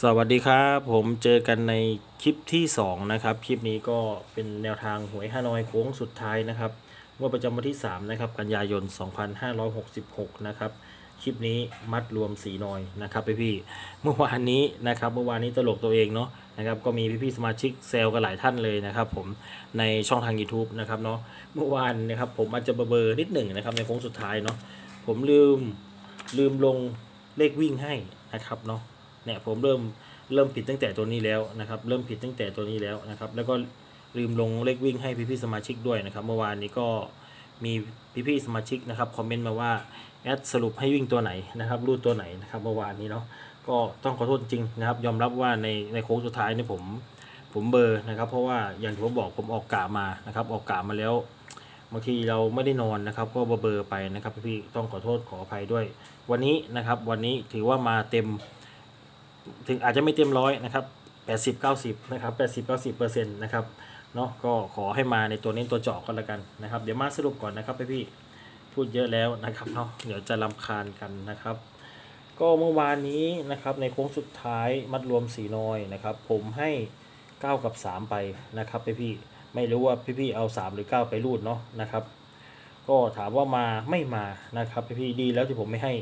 สวัสดีครับ ผมเจอกันในคลิปที่ 2 นะครับ คลิปนี้ก็เป็นแนวทางหวยฮานอยโค้งสุดท้ายนะครับงวดประจำวันที่ 3 นะครับ กันยายน 2566 นะครับ คลิปนี้มัดรวมสีนอยนะครับพี่พี่เมื่อวานนี้นะครับ เมื่อวานนี้ตลกตัวเองเนาะนะครับ ก็มีพี่ๆสมาชิกแซลกันหลายท่านเลยนะครับ ผมในช่องทาง YouTube นะครับเนาะเมื่อวานนะครับ ผมอาจจะเบลอๆนิดหนึ่งนะครับในโค้งสุดท้ายเนาะผมลืมลืมลงเลขวิ่งให้นะครับเนาะ เนี่ยผมเริ่มเริ่มผิดตั้งแต่ตัวนี้แล้วนะครับ เริ่มผิดตั้งแต่ตัวนี้แล้วนะครับ แล้วก็ลืมลงเลขวิ่งให้พี่ๆสมาชิกด้วยนะครับ เมื่อวานนี้ก็มีพี่ๆสมาชิกนะครับคอมเมนต์มาว่าแอดสรุปให้วิ่งตัวไหนนะครับรูดตัวไหนนะครับเมื่อวานนี้เนาะก็ต้องขอโทษจริงนะครับ ยอมรับว่าในในโค้งสุดท้ายนี่ผมผมเบอร์นะครับ เพราะว่าอย่างที่ผมบอกผมออกกะมานะครับ ออกกะมาแล้วบางทีเราไม่ได้นอนนะครับ ก็เบลอๆไปนะครับพี่ๆต้องขอโทษขออภัยด้วย วันนี้นะครับ วันนี้ถือว่ามาเต็ม ถึงอาจจะไม่เต็มร้อยนะครับแปดสิบเก้าสิบนะครับแปดสิบเก้าสิบเปอร์เซ็นต์นะครับเนาะก็ขอให้มาในตัวเน้นตัวเจาะกันละกันนะครับ เดี๋ยวมาสรุปก่อนนะครับพี่พี่พูดเยอะแล้วนะครับเนาะเดี๋ยวจะลำคาญกันนะครับ ก็เมื่อวานนี้นะครับในโค้งสุดท้ายมัดรวมสีน้อยนะครับ ผมให้ 9 กับ 3 ไปนะครับพี่พี่ไม่รู้ว่าพี่พี่ๆเอา 3 หรือ 9 ไปรูดเนาะนะครับก็ถามว่ามาไม่มานะครับพี่พี่ๆดีแล้วที่ผมไม่ให้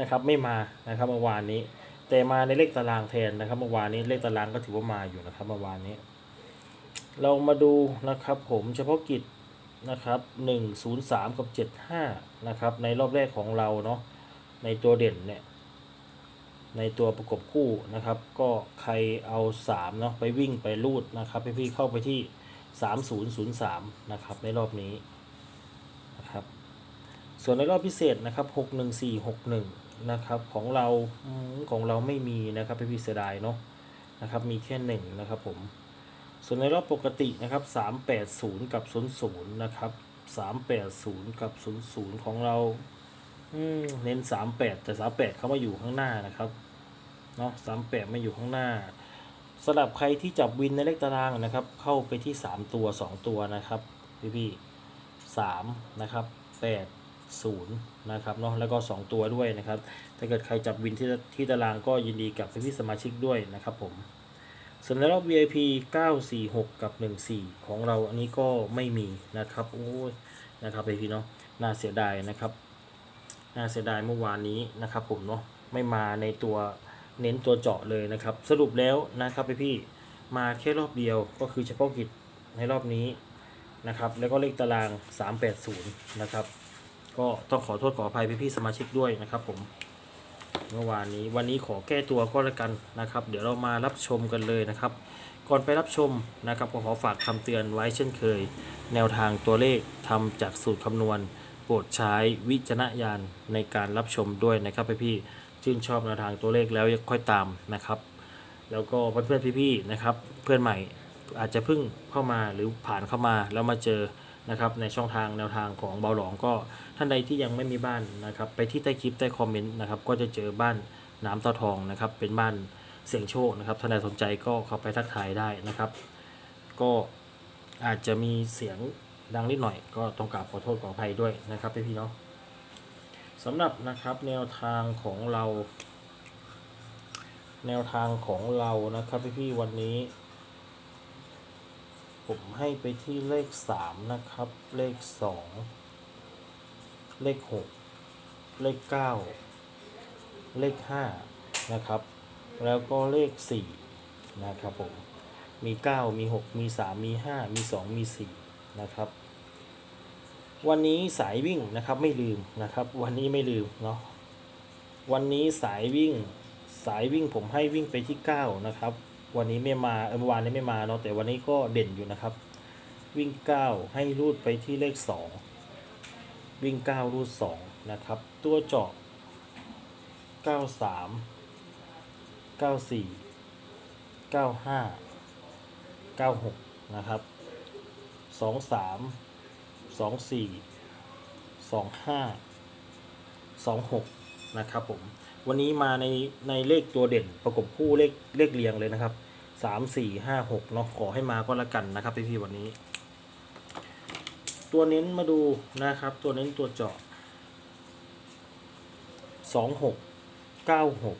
นะครับไม่มานะครับเมื่อวานนี้ แต่มาในเลขตารางแทนนะครับ เมื่อวานนี้เลขตารางก็ถือว่ามาอยู่นะครับเมื่อวานนี้ เรามาดูนะครับผมเฉพาะกิจนะครับหนึ่งศูนย์สามกับเจ็ดห้านะครับ ในรอบแรกของเราเนาะในตัวเด่นเนี่ย ในตัวประกบคู่นะครับ ก็ใครเอาสามเนาะไปวิ่งไปรูดนะครับพี่พี่ๆเข้าไปที่สามศูนย์ศูนย์สามนะครับ ในรอบนี้นะครับ ส่วนในรอบพิเศษนะครับหกห นะครับของเราของเราไม่มีนะครับพี่พี่เสียดายเนาะนะครับมีแค่หนึ่งนะครับผมส่วนในรอบปกตินะครับสามแปดศูนย์กับศูนย์ศูนย์นะครับสามแปดศูนย์กับศูนย์ศูนย์ของเราเน้นสามแปดแต่สามแปดเขามาอยู่ข้างหน้านะครับเนาะสามแปดมาอยู่ข้างหน้าสำหรับใครที่จับวินในเลขตารางนะครับ เข้าไปที่สามตัวสองตัวนะครับ พี่พี่สามนะครับแปด ศูนย์นะครับเนาะแล้วก็สองตัวด้วยนะครับ ถ้าเกิดใครจับวินที่ที่ตารางก็ยินดีกับพี่สมาชิกด้วยนะครับผมส่วนในรอบ VIP 946 กับ 14 ของเราอันนี้ก็ไม่มีนะครับโอ้ยนะครับไปพี่เนาะน่าเสียดายนะครับ น่าเสียดายเมื่อวานนี้นะครับผมเนาะไม่มาในตัวเน้นตัวเจาะเลยนะครับ สรุปแล้วนะครับไปพี่มาแค่รอบเดียวก็คือเฉพาะกิจในรอบนี้นะครับ แล้วก็เลขตาราง 380 นะครับ ก็ต้องขอโทษขออภัยพี่ๆสมาชิกด้วยนะครับ ผม เมื่อวานนี้วันนี้ขอแก้ตัวก็แล้วกันนะครับ เดี๋ยวเรามารับชมกันเลยนะครับ ก่อนไปรับชมนะครับก็ขอฝากคำเตือนไว้เช่นเคย แนวทางตัวเลขทำจากสูตรคำนวณ โปรดใช้วิจารณญาณในการรับชมด้วยนะครับพี่ๆชื่นชอบแนวทางตัวเลขแล้วค่อยตามนะครับแล้วก็เพื่อนๆพี่ๆนะครับ เพื่อนใหม่อาจจะเพิ่งเข้ามาหรือผ่านเข้ามาแล้วมาเจอ นะครับในช่องทางแนวทางของเบาหลองก็ท่านใดที่ยังไม่มีบ้านนะครับไปที่ใต้คลิปใต้คอมเมนต์นะครับก็จะเจอบ้านน้ำตาทองนะครับเป็นบ้านเสียงโชคนะครับท่านใดสนใจก็เข้าไปทักทายได้นะครับ ก็อาจจะมีเสียงดังนิดหน่อย ก็ต้องกราบขอโทษขออภัยด้วยนะครับพี่ๆเนาะสำหรับนะครับแนวทางของเรา แนวทางของเรานะครับพี่ๆวันนี้ ผมให้ไปที่เลขสามนะครับ เลขสองเลขหกเลขเก้าเลขห้านะครับ แล้วก็เลขสี่นะครับผม มีเก้ามีหกมีสามมีห้ามีสองมีสี่นะครับ วันนี้สายวิ่งนะครับไม่ลืมนะครับ วันนี้ไม่ลืมเนาะ วันนี้สายวิ่งสายวิ่งผมให้วิ่งไปที่เก้านะครับ วันนี้ไม่มาเมื่อวานนี้ไม่มาเนาะแต่วันนี้ก็เด่นอยู่นะครับ วิ่ง 9 ให้รูดไปที่เลข 2 วิ่ง 9 รูด 2 นะครับ ตัวเจาะ 93 94 95 96 นะครับ 23 24 25 26 นะครับผมวันนี้มาในในเลขตัวเด่นประกบคู่เลขเลขเรียงเลยนะครับสามสี่ห้าหกเนาะขอให้มาก็แล้วกันนะครับพี่พี่วันนี้ ตัวเน้นมาดูนะครับ ตัวเน้นตัวเจาะสองหกเก้าหก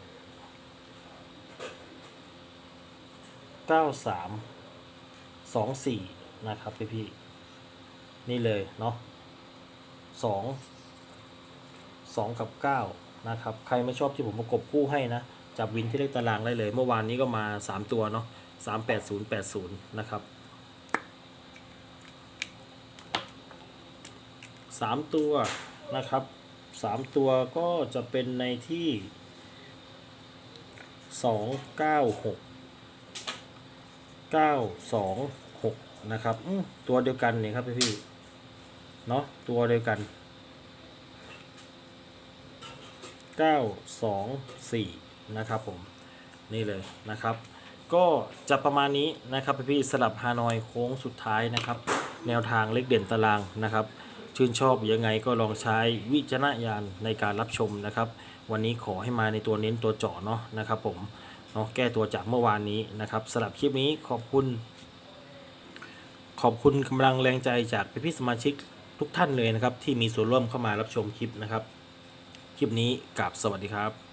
เก้าสามสองสี่นะครับพี่พี่นี่เลยเนาะสองสองกับเก้า นะครับ ใครไม่ชอบที่ผมประกบคู่ให้นะ จับวินที่เลขตารางได้เลย เมื่อวานนี้ก็มาสามตัวเนาะสามแปดศูนย์แปดศูนย์นะครับสามตัวนะครับสามตัวก็จะเป็นในที่สองเก้าหกเก้าสองหกนะครับตัวเดียวกันเนี่ยครับพี่พี่เนาะตัวเดียวกัน เก้าสองสี่นะครับผม นี่เลยนะครับ ก็จะประมาณนี้นะครับพี่สลับฮานอยโค้งสุดท้ายนะครับ แนวทางเลขเด่นตารางนะครับ ชื่นชอบยังไงก็ลองใช้วิจารณญาณในการรับชมนะครับ วันนี้ขอให้มาในตัวเน้นตัวเจาะเนาะนะครับผมเนาะแก้ตัวจากเมื่อวานนี้นะครับสำหรับคลิปนี้ขอบคุณ ขอบคุณกำลังแรงใจจากพี่ๆสมาชิกทุกท่านเลยนะครับ ที่มีส่วนร่วมเข้ามารับชมคลิปนะครับ คลิปนี้กับสวัสดีครับ